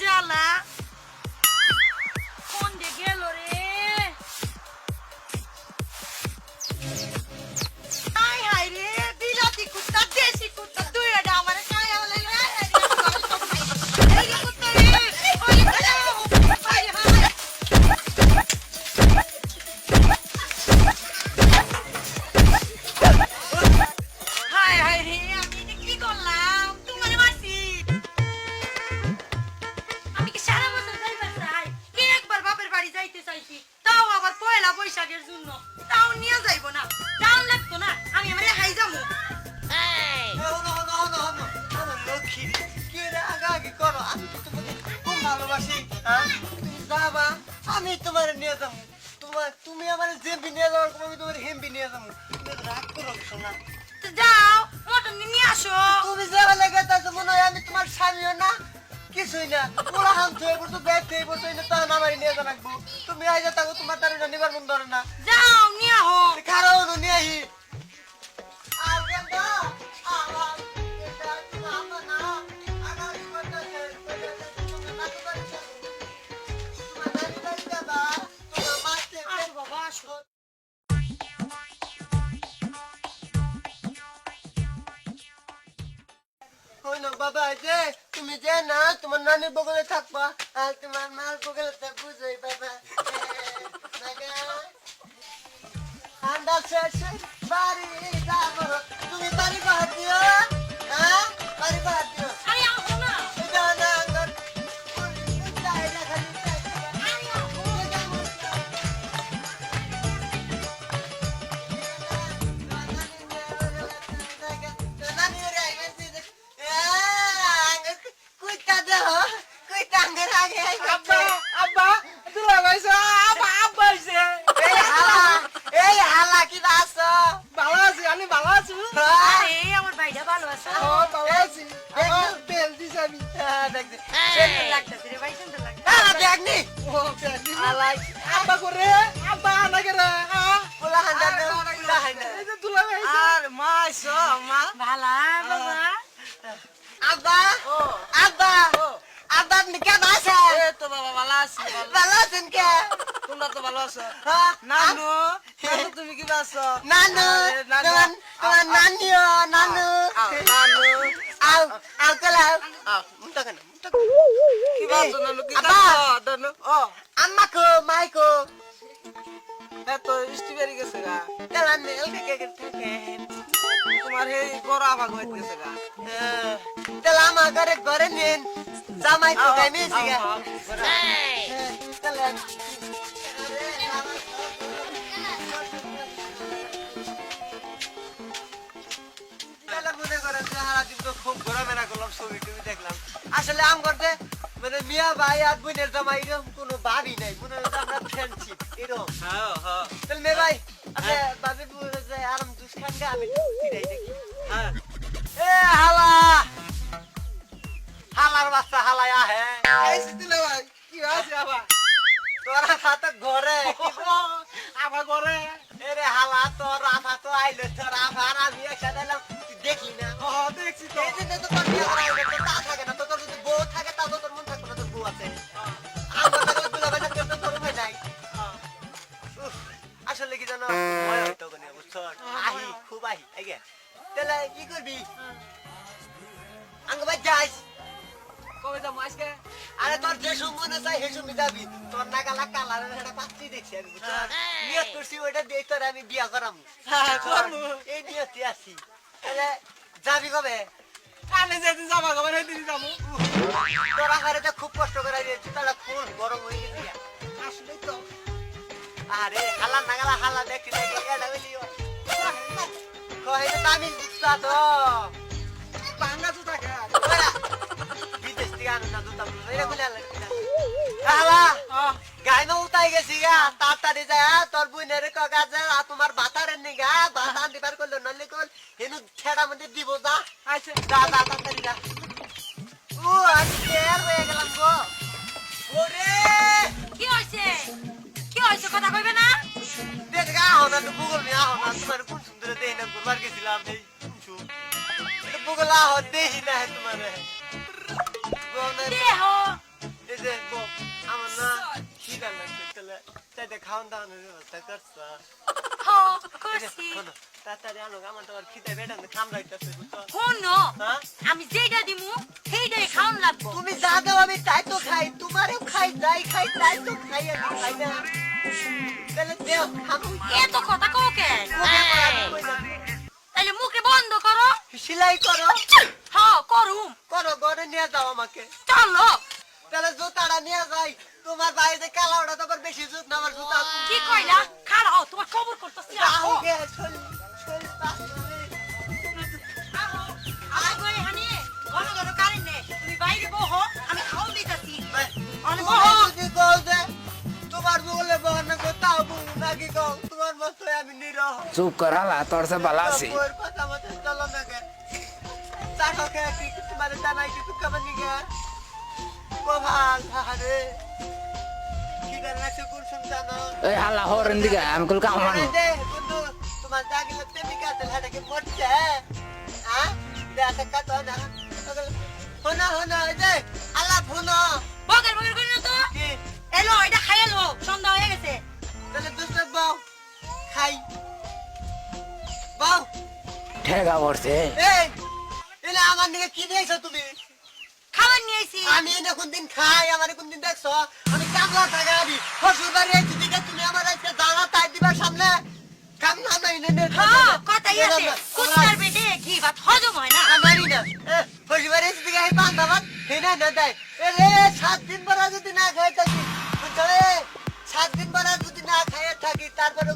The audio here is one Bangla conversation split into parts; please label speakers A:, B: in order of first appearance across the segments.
A: জ্বালা।
B: আগাআগি করো আমি তোমাকে খুব ভালোবাসি হ্যাঁ? যাবা আমি তোমার নিয়ে যাব। তোমার তুমি আমার জেম্বি নিয়ে যাওয়ার আমি তোমার হেম্বি নিয়ে যাব। তুমি রাগ করো শোনো। না
A: যাও মটন নিয়ে আসো।
B: তুমি যাওয়া লেগে তাতে মনে হয় আমি তোমার স্বামীও না কিছুই না। ওরা হাম থয়ে পড়তো ব্যাগ থয়ে পড়তো এটা তো আমার নিয়ে যা রাখব তুমি আইজা থাকো তোমার তার নিবার মন ধরে না।
A: যাও নিয়ে আহো।
B: হলো নিয়ে আহি। হইল বাবা যে তুমি যে না, তোমার নানির বগলে থাকবা, আর তোমার মার বগলে তা বুঝোই, বাবা। বাড়ি যাব। তুমি বাড়ি বাহার দিও হ্যাঁ? বাড়ি বাহার দিও।
C: ভালো আছে ও ভালো আছি আমার বেল দিছ আমি।
A: সুন্দর লাগতেছে রে ভাই সুন্দর লাগতেছে।
C: ও বেল আব্বা করে আব্বা আনা করে। এই যে দুলা ভাইছে
B: আর মাইছো মা।
A: ভালা বাবা।
B: আব্বা আব্বা আব্বা আপনি কেমন আছেন?
C: এই তো বাবা ভালো আছি। ভালো
B: আছেন কে?
C: তোমরা তো ভালো আছো।
B: হ্যাঁ?
C: নানু নানু তুমি কি আছো?
B: নানু। তোমার নানিও নানু।
C: আও, নানু।
B: আও আও কলাও মুন্টা কেন?
C: কি বাছো নানু? কি। বাছো নানু? ও।
B: আম্মাকো মাইকো।
C: এত স্ট্রবেরি গেছে গা।
B: তেলা নেল কে কে থাকে।
C: তোমার গা।
B: তেলা আমার ঘরে ঘরে নিন। জামাই তো গাই গা।
C: আও, আও, আও।
B: তেলা করেন যে খুব ঘোরাফেরা করলাম ছবি টবি দেখলাম। আসলে আম করতে মানে মিয়া ভাই আর বোনের জামাই এরকম কোনো ভাবই নাই মনে হয় আমরা ফ্রেন্ডশিপ এরকম।
C: হ্যাঁ হ্যাঁ।
B: তাহলে ভাই আচ্ছা ভাবি বলে আরাম জুস খান গা আমি ফিরাই দেখি।
C: হ্যাঁ।
B: এ হালা! হালার বাচ্চা হালায় আহে।
C: এই দিলে ভাই কি আছে আবার?
B: তোরা খাতে ঘরে
C: আবার করে
B: এরে হালা তো আইলো তোর আফা আর আমি একসাথে এলাম দেখি না
C: ও দেখছি তো
B: এই জন্য তো তোর বিয়ে করা হইল, তোর তা থাকে না, তোর তোর যদি বউ থাকে তাও তো তোর মন থাকবে না, তোর বউ আছে। আমার কাছে দুলাভাই থাকতে তোর তোর উপায় নাই। আসলে কি জানো ভয় হইতো কোনে, বুঝছ? আহি খুব আহি। তাহলে কি করবি আঙ্গ যাইস
C: কবে যাব আজকে
B: আরে তোর যে সুমনে চাই হে সুমি যাবি। তোর নাগালা কালারের একটা পাত্রী দেখছি আমি নিয়ত করছি ওইটা দিয়ে তোর আমি বিয়া করাম।
C: হ্যাঁ, করব।
B: এই নিয়তি আছি। তাহলে যাবি কবে?
C: আমি যেদিন যাব কবে সেদিন যাব।
B: তোর আহারে তো খুব কষ্ট করে দিয়েছি তাহলে ফুল গরম হয়ে গেছে
C: আসলে তো।
B: আরে হালা নাগালা হালা দেখতে দেখে এটা বলিও কহে তো আমি জুতা তো। তাড়াতাড়ি যায় তোর বুনের কাকা যে তোমার বাতারের নিগা বাতান দিবার করল নলে কল হেনু ছেড়া মধ্যে দিব যা
C: আচ্ছা
B: যা যা তাড়াতাড়ি যা ও আমি টের হয়ে গেলাম গো ওরে
A: কি হইছে কি হইছে কথা কইবে না
B: দেখ গা আহ না তো গুগল নে আহ না তোমার। কোন সুন্দর
A: দেহ।
B: এই যে আমার না খিদা লাগছে তাহলে চাইতে খাওয়ান দাওয়ানোর ব্যবস্থা করছ? হ্যাঁ?
A: আমি যেটা দিমু সেইটাই খাওন লাগবো।
B: তুমি যা দাও আমি তাই তো খাই তোমারও খাই যাই খাই তাই তো খাই আমি খাই না।
A: এত কথা কোকে। তাহলে মুখে বন্ধ করো।
B: সেলাই করো।
A: হ করুম।
B: নিয়ে যাও আমাকে।
A: চলো।
B: তাহলে জুতাটা নিয়ে যাই। তোমার বাইরে কালাওটা তোমার বেশি জুত না আমার জুতা।
A: কি কইলা? খাড়াও তোমার খবর করতেছি আহো
B: আগে চল চল
C: চুপ কর তোর সে বালা আছে।
B: বউয়ের কথা মতো চলো না গে চাখো কে কি তোমার জানাই কিছু খাবার নিগে ভালো হারে কি জানাইছে কোন শুনতানো
C: এই হালা হরেন দিকে আমি কল কাম
B: আরে বন্ধু তোমার জাগিলে মরছে হ্যাঁ? দেখা কাটো না হোনা হোনা এই যে আল্লাহ ভুনো
A: বগের বগের করি না তো।
B: কি?
A: এলো এটা খাই এলো সন্ধ্যা হয়ে গেছে।
B: তাহলে দুষ্ট বাও খাই। বাও
C: ঠেকা পড়ছে
B: এই আমার দিকে কি দিয়েছ তুমি?
A: খাবার নিয়ে আইছি।
B: আমি এনে কোন দিন খাই আমার কোন দিন দেখছ? আমি কামলা থাকা আমি শ্বশুর বাড়ি আইছি দিকে তুমি আমার আজকে দাঁড়া তাই দিবার সামনে। কাম না নাই নে
A: হ্যাঁ কথাই আছে। কুত্তার পেটে ঘি ভাত হজম হয় না?
B: আমারই না। শ্বশুর বাড়ি আইছি দিকে এই বান্ধাবাদ হে না না দেয় এ রে সাত দিন পর যদি না খাই থাকি বুঝছ সাত দিন পর যদি না খাই থাকি তারপরে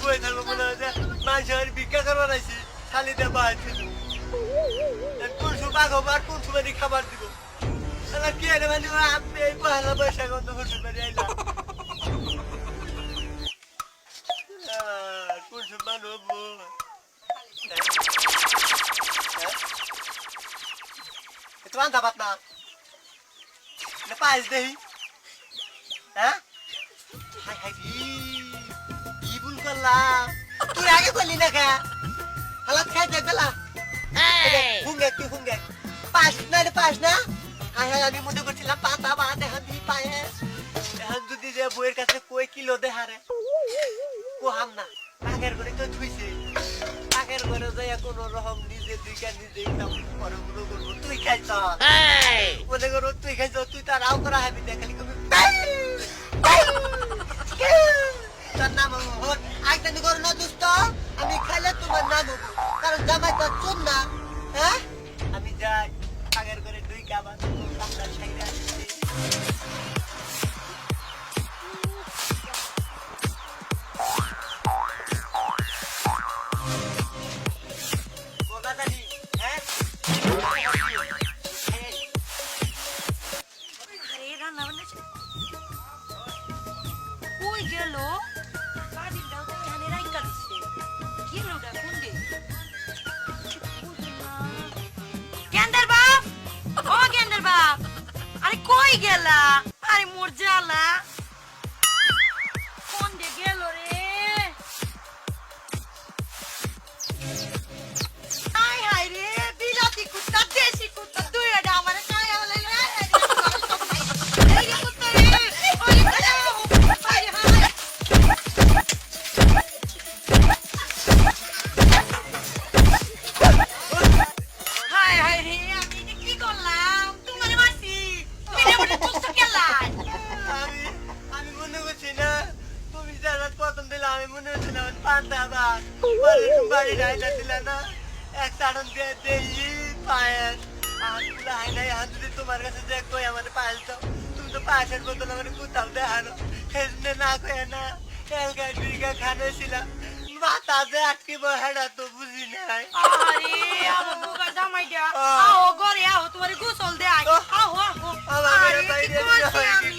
B: বই থাকব মনে হয় যে মানুষ ভিক্ষা করবার আইছি খালি দিয়ে বাড়ছে কোন সময় খাব আর কোন সময় খাবার দিব? তাহলে কি রে মানে আপনি এই পয়লা বৈশাখ অন্ত শ্বশুর বাড়ি আইলাম কোন সময় আনতে না না পাইস দেহি। হ্যাঁ? হাই হাই কি করলাম তুই আগে করলি না কে? হালাত খাই দেখ বেলা। হুঙ্গে কি হুঙ্গে? পাস না রে পাস না? হাই হাই আমি মনে করছিলাম পাতা বা দেখান দি পায়ে। এখন যদি যে বইয়ের কাছে কই কিলো দেহারে? কোহাম না। আগের করে তো থুইছে আগের করে যাইয়া কোনো রকম নিজে দুইটা নিজে করে মনে করব। তুই খাইছ? মনে করো তুই খাইছ তুই তার আও করা হাবি না খালি কবি তার নাম হন আগদানি করো না দুষ্ট? আমি খাইলে তোমার নাম দেবো কারণ জামাই তো চুন না হ্যাঁ?
A: গেলা আরে মোর জ্বালা
B: পায়েস আর তুলা নাই আর তোমার কাছে যে কই আমার পায়েস দাও তুমি তো পায়েসের বদল আমার কোথাও দেখানো। সেজন্য না কয়ে না
A: তেলকা বিড়কা খানেছিলাম মাথা যে আটকে বহাটা তো বুঝি নাই।
B: আরে আমার বুকা জামাইটা।
A: আহ।
B: আও ঘরে আও তোমার গোসল দে আই আও আও আরে
A: বাইরে
B: আমি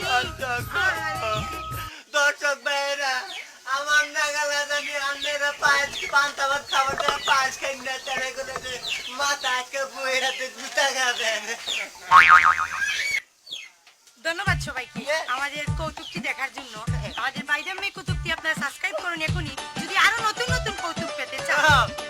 A: ধন্যবাদ সবাইকে আমাদের কৌতুকটি দেখার জন্য। আমাদের বাইদাম্মে কৌতুকটি আপনারা সাবস্ক্রাইব করুন এখনই। যদি আরও নতুন নতুন কৌতুক পেতে চান